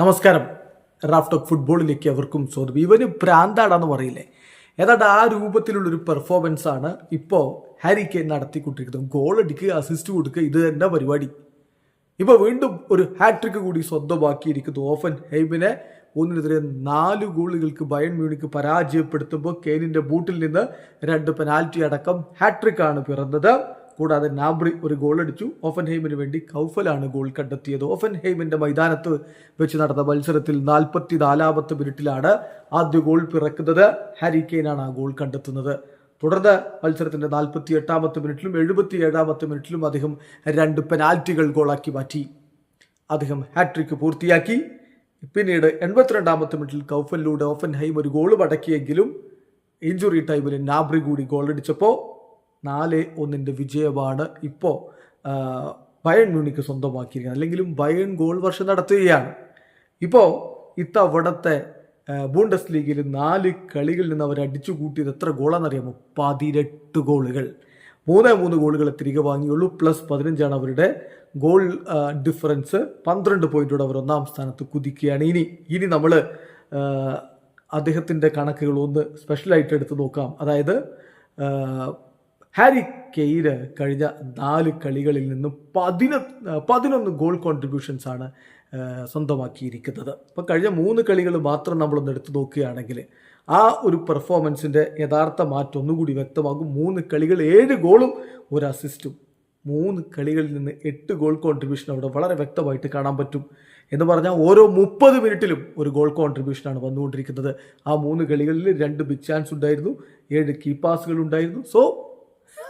നമസ്കാരം. റാഫ്റ്റോക്ക് ഫുട്ബോളിലേക്ക് അവർക്കും സ്വാഗതം. ഇവന് പ്രാന്താടാന്ന് പറയില്ലേ? ഏതാണ്ട് ആ രൂപത്തിലുള്ളൊരു പെർഫോമൻസ് ആണ് ഇപ്പോൾ ഹാരി കെ നടത്തിക്കൊണ്ടിരിക്കുന്നത്. ഗോൾ അടിക്കുക അസിസ്റ്റ് കൊടുക്കുക ഇത് തന്നെ പരിപാടി. ഇപ്പോൾ വീണ്ടും ഒരു ഹാട്രിക്ക് കൂടി സ്വന്തമാക്കിയിരിക്കുന്നു ഓഫൻ ഹെയ്മിനെ ഒന്നിനെതിരെ നാല് ഗോളുകൾക്ക് ബയൺ മ്യൂണിക്ക് പരാജയപ്പെടുത്തുമ്പോൾ കെയിനിന്റെ ബൂട്ടിൽ നിന്ന് രണ്ട് പെനാൽറ്റി അടക്കം ഹാട്രിക്കാണ് പിറന്നത്. കൂടാതെ നാബ്രി ഒരു ഗോൾ അടിച്ചു. ഓഫൻ ഹെയ്മിന് വേണ്ടി കൗഫലാണ് ഗോൾ കണ്ടെത്തിയത്. ഓഫൻഹൈമിന്റെ മൈതാനത്ത് വെച്ച് നടന്ന മത്സരത്തിൽ നാൽപ്പത്തി നാലാമത്തെ മിനിറ്റിലാണ് ആദ്യ ഗോൾ പിറക്കുന്നത്. ഹാരി കെയ്നാണ് ആ ഗോൾ കണ്ടെത്തുന്നത്. തുടർന്ന് മത്സരത്തിന്റെ നാൽപ്പത്തി എട്ടാമത്തെ മിനിറ്റിലും എഴുപത്തി ഏഴാമത്തെ മിനിറ്റിലും അദ്ദേഹം രണ്ട് പെനാൽറ്റികൾ ഗോളാക്കി മാറ്റി. അദ്ദേഹം ഹാട്രിക്ക് പൂർത്തിയാക്കി. പിന്നീട് എൺപത്തിരണ്ടാമത്തെ മിനിറ്റിൽ കൗഫലിലൂടെ ഓഫൻ ഹൈം ഒരു ഗോൾ മടക്കിയെങ്കിലും ഇഞ്ചുറി ടൈമിൽ നാബ്രി കൂടി ഗോൾ അടിച്ചപ്പോൾ നാല് ഒന്നിന്റെ വിജയമാണ് ഇപ്പോൾ ബയൺ മ്യൂണിക്ക് സ്വന്തമാക്കിയിരിക്കുന്നത്. അല്ലെങ്കിലും ബയൺ ഗോൾ വർഷം നടത്തുകയാണ്. ഇപ്പോൾ ഇത്തവണത്തെ ബൂണ്ടസ് ലീഗിൽ നാല് കളികളിൽ നിന്ന് അവർ അടിച്ചു കൂട്ടിയത് എത്ര ഗോളാണെന്നറിയാമോ? പതിനെട്ട് ഗോളുകൾ. മൂന്ന് മൂന്ന് ഗോളുകൾ തിരികെ വാങ്ങിയുള്ളൂ. പ്ലസ് പതിനഞ്ചാണ് അവരുടെ ഗോൾ ഡിഫറൻസ്. പന്ത്രണ്ട് പോയിന്റോടെ അവർ ഒന്നാം സ്ഥാനത്ത് കുതിക്കുകയാണ്. ഇനി ഇനി നമ്മൾ അദ്ദേഹത്തിന്റെ കണക്കുകൾ ഒന്ന് സ്പെഷ്യലായിട്ട് എടുത്ത് നോക്കാം. അതായത് ഹാരി കെയ്ര് കഴിഞ്ഞ നാല് കളികളിൽ നിന്നും പതിന പതിനൊന്ന് ഗോൾ കോൺട്രിബ്യൂഷൻസ് ആണ് സ്വന്തമാക്കിയിരിക്കുന്നത്. അപ്പം കഴിഞ്ഞ മൂന്ന് കളികൾ മാത്രം നമ്മളൊന്ന് എടുത്തു നോക്കുകയാണെങ്കിൽ ആ ഒരു പെർഫോമൻസിന്റെ യഥാർത്ഥ മാറ്റം ഒന്നുകൂടി വ്യക്തമാകും. മൂന്ന് കളികൾ ഏഴ് ഗോളും ഒരു അസിസ്റ്റും മൂന്ന് കളികളിൽ നിന്ന് എട്ട് ഗോൾ കോൺട്രിബ്യൂഷൻ അവിടെ വളരെ വ്യക്തമായിട്ട് കാണാൻ പറ്റും. എന്ന് പറഞ്ഞാൽ ഓരോ മുപ്പത് മിനിറ്റിലും ഒരു ഗോൾ കോൺട്രിബ്യൂഷനാണ് വന്നുകൊണ്ടിരിക്കുന്നത്. ആ മൂന്ന് കളികളിൽ രണ്ട് ബിഗ് ചാൻസ് ഉണ്ടായിരുന്നു ഏഴ് കീ പാസുകൾ ഉണ്ടായിരുന്നു. സോ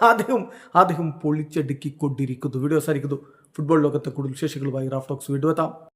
അദ്ദേഹം അദ്ദേഹം പൊളിച്ചടുക്കിക്കൊണ്ടിരിക്കുന്നു. വീഡിയോ അവസാനിക്കുന്നു. ഫുട്ബോൾ ലോകത്തെ കൂടുതൽ വിശേഷങ്ങളുമായി റാഫ്ടോക്സ് വീണ്ടും എത്താം.